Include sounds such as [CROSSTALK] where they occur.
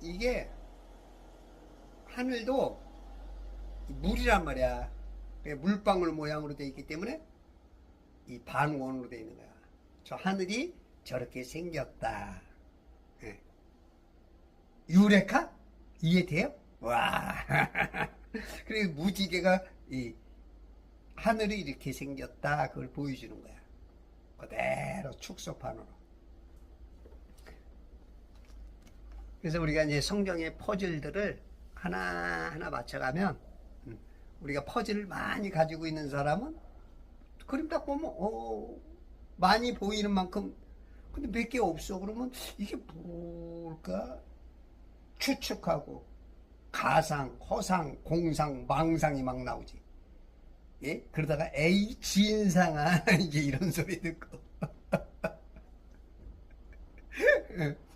이게 하늘도 물이란 말이야. 물방울 모양으로 되어 있기 때문에 이 반원으로 되어 있는 거야. 저 하늘이 저렇게 생겼다. 예. 유레카? 이해돼요? 와. [LAUGHS] 그리고 무지개가 이 하늘이 이렇게 생겼다. 그걸 보여주는 거야. 그대로 축소판으로. 그래서 우리가 이제 성경의 퍼즐들을 하나하나 맞춰가면, 음, 우리가 퍼즐을 많이 가지고 있는 사람은 그림 딱 보면, 어, 많이 보이는 만큼, 근데 몇 개 없어. 그러면 이게 뭘까? 추측하고, 가상, 허상, 공상, 망상이 막 나오지. 예? 그러다가 에이 진상아 이제 이런 소리 듣고 [LAUGHS]